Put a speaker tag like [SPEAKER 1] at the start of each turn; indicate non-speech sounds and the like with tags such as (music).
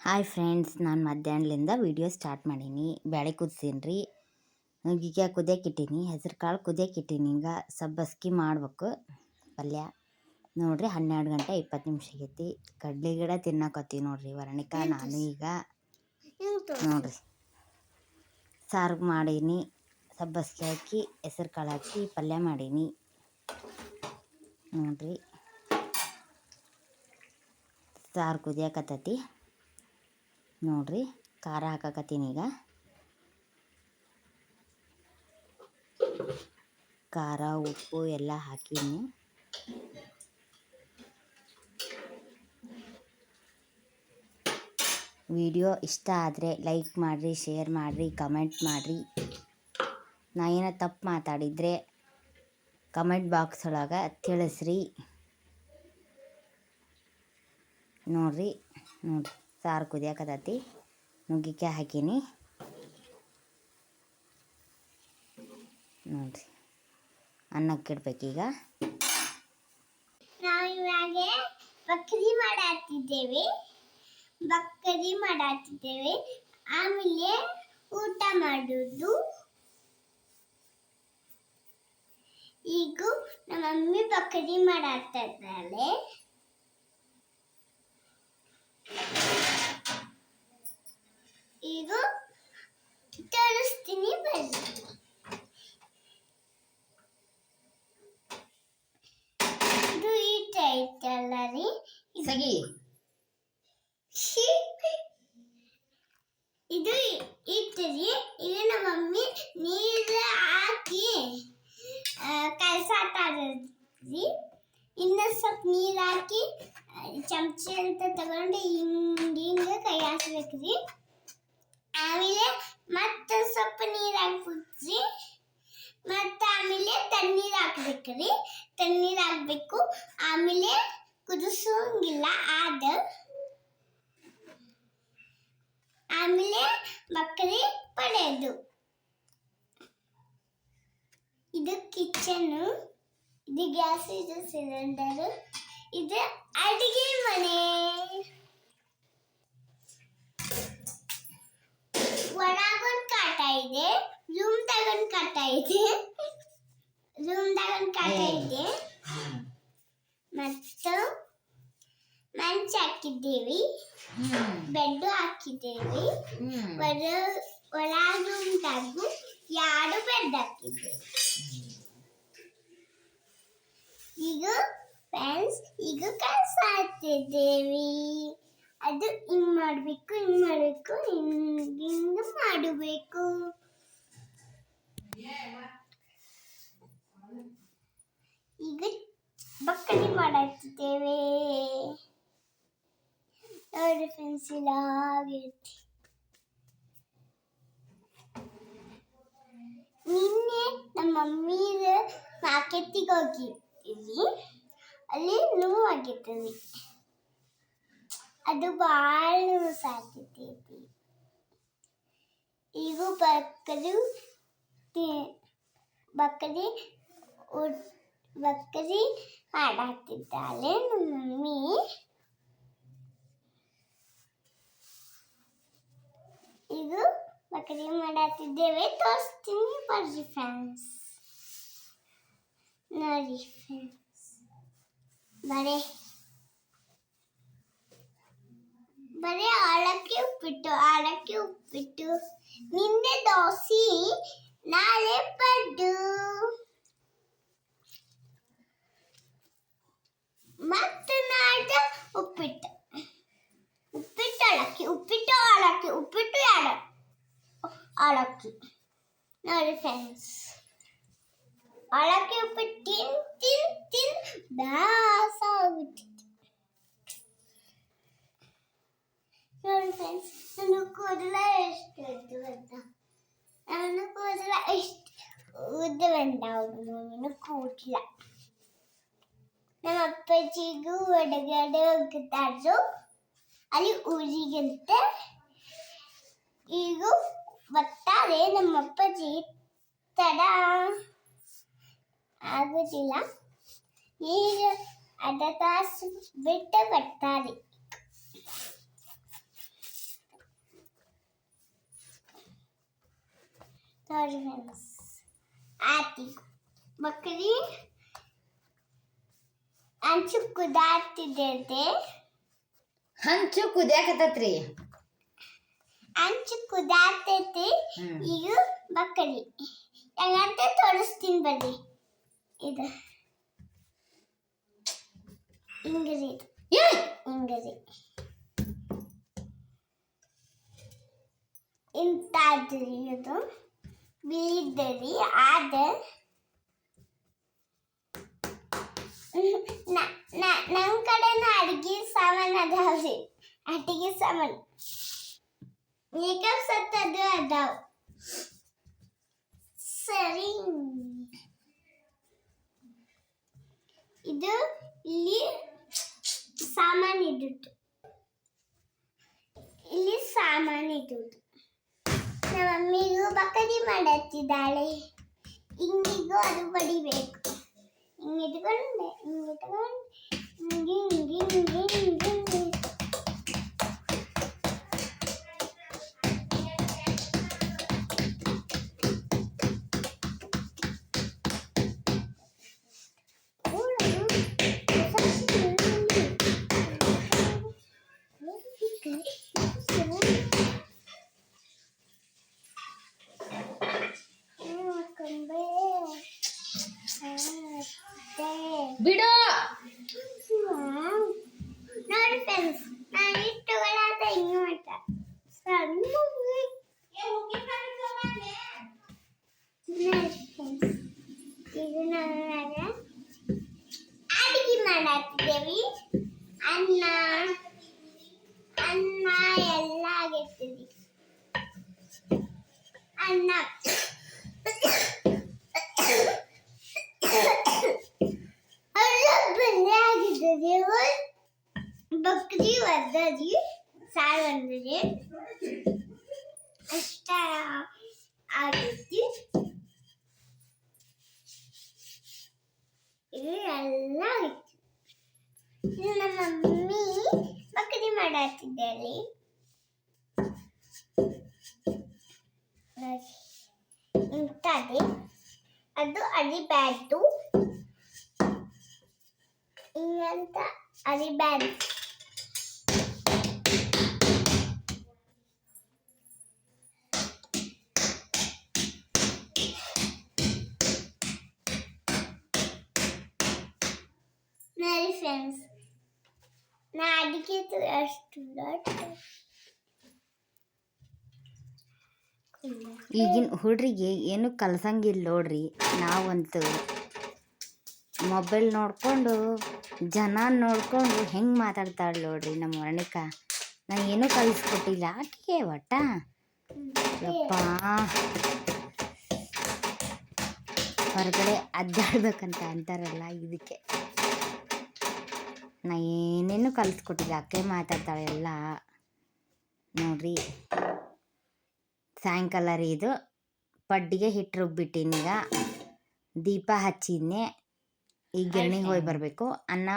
[SPEAKER 1] Hi friends ನಾನು ಮಧ್ಯಾಹ್ನದಿಂದ video start ಮಾಡೀನಿ. ಬೇಳೆ ಕುದಿಸೀನಿ ರೀ ಈಗ ಕುದಿಯಕ್ಕೆ ಹೆಸರು ಕಾಳು ಕುದಿಯಕ್ಕೆ ಇಟ್ಟೀನಿ ಈಗ ಸಬ್ಬಸ್ಗಿ ಮಾಡ್ಬೇಕು. ಪಲ್ಯ. ನೋಡಿರಿ ಹನ್ನೆರಡು ಗಂಟೆ ಇಪ್ಪತ್ತು ನಿಮಿಷ ಆಗೈತಿ. ಕಡ್ಲೆ ಗಿಡ ತಿನ್ನಕತ್ತೀವಿ ನೋಡಿರಿ ವರ್ಣಿಕಾ ನಾನು ಈಗ ನೋಡಿರಿ. ಸಾರು ಮಾಡೀನಿ. ಸಬ್ಬಸ್ಗಿ ಹಾಕಿ ಹೆಸರು ಕಾಳು ಹಾಕಿ ಪಲ್ಯ ಮಾಡೀನಿ. ನೋಡಿರಿ. ಸಾರು ಕುದಿಯಕತ್ತೈತಿ. ನೋಡ್ರಿ, ಖಾರ ಹಾಕಕತ್ತೀನಿ ಈಗ. ಖಾರ, ಉಪ್ಪು ಎಲ್ಲ ಹಾಕೀನಿ ವಿಡಿಯೋ ಇಷ್ಟ ಆದರೆ ಲೈಕ್ ಮಾಡಿರಿ, ಶೇರ್ ಮಾಡಿರಿ, ಕಮೆಂಟ್ ಮಾಡಿರಿ. ನಾ ಏನೋ ತಪ್ಪು ಮಾತಾಡಿದರೆ ಕಮೆಂಟ್ ಬಾಕ್ಸ್ ಒಳಗೆ ತಿಳಿಸ್ರಿ. ನೋಡ್ರಿ ನೋಡ್ರಿ. ಸಾರು ಕುದಿಯಾಕತೈತಿ. ನುಗ್ಗಿಕಾಯಿ ಹಾಕೀನಿ. ನೋಡ್ರಿ. ಅನ್ನಕ್ಕೆ ಇಡ್ಬೇಕೀಗ
[SPEAKER 2] ನಾವು ಇವಾಗ ಬಕ್ರಿ ಮಾಡಾತಿದ್ದೇವೆ. ಬಕ್ರಿ ಮಾಡಾತಿದ್ದೇವೆ. ಆಮೇಲೆ ಊಟ ಮಾಡುದು. ಈಗ ನಮ್ಮ ಮಮ್ಮಿ ಬಕ್ರಿ ಮಾಡಾತಿದ್ದಾಳೆ. ಈಗ ತರಿಸ್ತೀನಿ ಬನ್ನಿ. ಇದು ಈಟ ಐತಲ್ಲ ರೀ.
[SPEAKER 1] ಸಗಿ. (laughs)
[SPEAKER 2] ಇದು ಇಟ್ಟರಿ ಈಗ ನಮ್ಮ ಮಮ್ಮಿ ನೀರು ಹಾಕಿ ಕಲ್ಸಾತಾರ್ರಿ ಇನ್ನೊಂದು ಸ್ವಲ್ಪ ನೀರು ಹಾಕಿ ಚಮಚೆ ಅಂತ ತಗೊಂಡು ಹಿಂಗೆ ಹಿಂಗೆ ಕೈ ಹಾಕ್ಬೇಕ್ರಿ ಆಮೇಲೆ ಮತ್ತೆ ಸ್ವಲ್ಪ ನೀರು ಹಾಕ್ಬಿಟ್ರಿ. ಮತ್ತೆ ಆಮೇಲೆ ತಣ್ಣೀರು ಹಾಕ್ಬೇಕ್ರಿ ತಣ್ಣೀರು ಹಾಕ್ಬೇಕು. ಆಮೇಲೆ ಕುದಿಸೋಂಗಿಲ್ಲ, ಆದ. ಆಮೇಲೆ ಬಕ್ರಿ ಪಡೆಯೋದು. ಇದು ಕಿಚನ್, ಇದು ಗ್ಯಾಸ್, ಇದು ಸಿಲಿಂಡರ್, ಇದು ಅಡಿಗೆ ಮನೆ. ಒಳಗೊಂದು ಕಾಟ ಇದೆ ರೂಮ್ ತಗೊಂಡ್ ಕಾಟ ಇದೆ. ರೂಮ್ ತಗೊಂಡ್ ಕಾಟ ಇದೆ. ಮತ್ತು ಮಂಚ ಹಾಕಿದ್ದೀವಿ. ಬೆಡ್ ಹಾಕಿದ್ದೀವಿ. ಒಳ ಒಳಗುಂಟಾಗು ಎರಡು ಬೆಡ್ ಹಾಕಿದ್ದೀವಿ. ಈಗ ಫ್ರೆಂಡ್ಸ್ ಈಗ ಕೆಲಸ ಆಗ್ತಿದ್ದೇವೆ ಅದು ಮಾಡಬೇಕು, ಹಿಂಗ್ ಮಾಡಬೇಕು ಹಿಂಗ್ ಮಾಡಬೇಕು. ಈಗ ಬಕ್ಕಲಿ ಮಾಡಾಕ್ತಿದ್ದೇವೆ. ನೋಡಿ ಪೆನ್ಸಿಲ್ ಆಗೈತಿ ನಿನ್ನೆ ನಮ್ಮ ಮಮ್ಮಿದ ಮಾರ್ಕೆಟಿಗೆ ಹೋಗಿದ್ದೀವಿ ಅಲ್ಲಿ ನೋವು ಆಗಿದ್ದೀವಿ ಅದು ಭಾಳ ಸಾಧ್ಯತೆ ಐತಿ ಈಗ ಬಕ್ಕದು ಬಕ್ಕರಿ ಬಕ್ಕರಿ ಮಾಡಾಕ್ತಿದ್ದಾಳೆ ನಮ್ಮ ಮಮ್ಮಿ. ಈಗ ಬಕರಿ ಮಾಡಾತಿದ್ದೇವೆ ತೋರಿಸ್ತೀನಿ ಬರ್ರಿ ಫ್ರೆಂಡ್ಸ್ ನೋಡಿ ಫ್ರೆಂಡ್ಸ್ ಬರೇ. ഇവിടെ അളക്കി ഉപ്പിട്ടു അളക്കി ഉപ്പിട്ടു. നിന്റെ ദോശി നാളെ പടു. മറ്റന്നാഴ്ച ഉപ്പിട്ട്. ഉപ്പിട്ട് അളക്കി ഉപ്പിട്ട് അളക്കി ഉപ്പിട്ട് അളക്കി ഒരു ഫ്രണ്ട്സ് അളക്കി ഉപ്പിട്ടിൻ തിൻ തിൻ ദാസ ഉപ്പിട്ട് ತಿನ್ ದಾಸ ಆಗ್ಬಿಟ್ಟಿತ್ತು ನೋಡಿ ಫ್ರೆಂಡ್ಸ್ ನನ್ನ ಕೂದಲ ಎಷ್ಟು ಉದ್ದು ಬಂದ ನನ್ನ ಕೂದಲ ಎಷ್ಟು ಉದ್ದು ಬಂದ ಮಮ್ಮಿನ ಕೂದಲ ನಮ್ಮ ಅಪ್ಪಾಜಿಗೂ ಹೊರಗಡೆ ಹೋಗುತ್ತಾರು ಅಲ್ಲಿ ಊರಿಗಂತೆ ಈಗ ಬರ್ತಾರೆ ನಮ್ಮ ಅಪ್ಪಾಜಿ ತಡ ಆಗೋದಿಲ್ಲ ಈಗ ಅರ್ಧ ತಾಸು ಬಿಟ್ಟು ಬರ್ತಾರೆ ನೋಡಿ ಫ್ರೆಂಡ್ಸ್ ಆತಿ ಬಕ್ರಿ ಹಂಚು ಕುದಾಡ್ತಿದ್ದೆ
[SPEAKER 1] ಹಂಚು ಕುದಿಯಾಕತ್ತೈತ್ರಿ.
[SPEAKER 2] ಹಂಚು ಕುದಾಡ್ತೈತಿ. ಈಗ ಬಕ್ಕರಿ ಹೆಂಗಂತ ತೋರಿಸ್ತೀನಿ ಬರ್ರಿ ಇದು. ಹಿಂಗ್ರಿ ಇದು. ಬಿಳಿದ್ದರಿ ಆದ ನಮ್ಮ ಕಡೆನ ಅಡ್ಗೆ ಸಾಮಾನು ಅದಾವ್ರಿ. ಅಡ್ಗೆ ಸಾಮಾನು. ಮೇಕಪ್ ಸತ್ತದು ಅದಾವ. ಸರಿ. ಇದು ಇಲ್ಲಿ ಸಾಮಾನು ಇದ್ದು ಇಲ್ಲಿ ಸಾಮಾನು ಇದ್ದಿತ್ತು. ಮಮ್ಮಿಗೂ ಬಕರಿ ಮಾಡತ್ತಿದ್ದಾಳೆ. ಹಿಂಗಿಗೂ ಅದು ಬಡಿಬೇಕು ಹಿಂಗೆ ಇಟ್ಕೊಂಡೆ ಹಿಂಗೆ ಹಿಂಗೆ ಹಿಂಗೆ ಹಿಂಗೆ.
[SPEAKER 1] ಬಿಡು.
[SPEAKER 2] ನೋಡಿ ಫ್ರೆಂಡ್ಸ್ ನಾನು ಇಟ್ಟುಗಳಾದ ಹಿಂಗೆ ಮಾಡ್ತ. ಸಣ್ಣ ನೋಡಿ ಫ್ರೆಂಡ್ಸ್ ಇದು ನಾವಾಗ ಅಡಿಗೆ ಮಾಡತ್ತಿದ್ದೇವೆ ಅನ್ನ ಅನ್ನ ಎಲ್ಲ ಆಗೈತಿದೆ ಅನ್ನ ಅಲ್ಲ ಬೆಲೆ ಆಗಿದ್ದದೆ ಬಕ್ರಿ ಒದ್ದರಿ ಸಾರು ಅಂದರೆ ಅಷ್ಟ ಆಗೈತಿ ಇದು ಎಲ್ಲ ಆಗೈತಿ ಇದು ನಮ್ಮ ಮಮ್ಮಿ ಬಕ್ರಿ ಮಾಡತ್ತಿದ್ದಲ್ಲಿ ಇಂಥದ್ದೇ ಅದು ಅರಿಬ್ಯಾಡ್ದು ಹಿಂಗಂತ ಅರಿಬ್ಯಾಡ್ದು ನೋಡಿ ಫ್ರೆಂಡ್ಸ್ ನಾ ಅಡಿಗೆ
[SPEAKER 1] ಈಗಿನ ಹುಡುಗರಿಗೆ ಏನು ಕಲ್ಸಂಗಿಲ್ಲ ನೋಡ್ರಿ. ನಾವಂತೂ ಮೊಬೈಲ್ ನೋಡಿಕೊಂಡು, ಜನ ನೋಡಿಕೊಂಡು ಹೆಂಗೆ ಮಾತಾಡ್ತಾಳೆ ನೋಡ್ರಿ ನಮ್ಮ ವರ್ಣಿಕ. ನಾ ಏನೂ ಕಲಿಸ್ಕೊಟ್ಟಿಲ್ಲ. ಆಕೆ ಒಟ್ಟ. ಯಪ್ಪ. ಹೊರಗಡೆ ಅದ್ದಾಡ್ಬೇಕಂತ ಅಂತಾರಲ್ಲ ಇದಕ್ಕೆ. ನಾ ಏನೇನು ಕಲಿಸ್ಕೊಟ್ಟಿಲ್ಲ. ಅಕ್ಕೆ ಮಾತಾಡ್ತಾಳೆ ಎಲ್ಲ. ನೋಡ್ರಿ. ಸಾಯಂಕಾಲ ರೀ ಇದು. ಪಡ್ಡಿಗೆ ಹಿಟ್ಟು ರುಬ್ಬಿಟ್ಟಿನೀಗ ದೀಪ ಹಚ್ಚಿದ್ನಿ. ಈಗ ಗಿರಣಿಗೆ ಹೋಗಿ ಬರಬೇಕು. ಅನ್ನ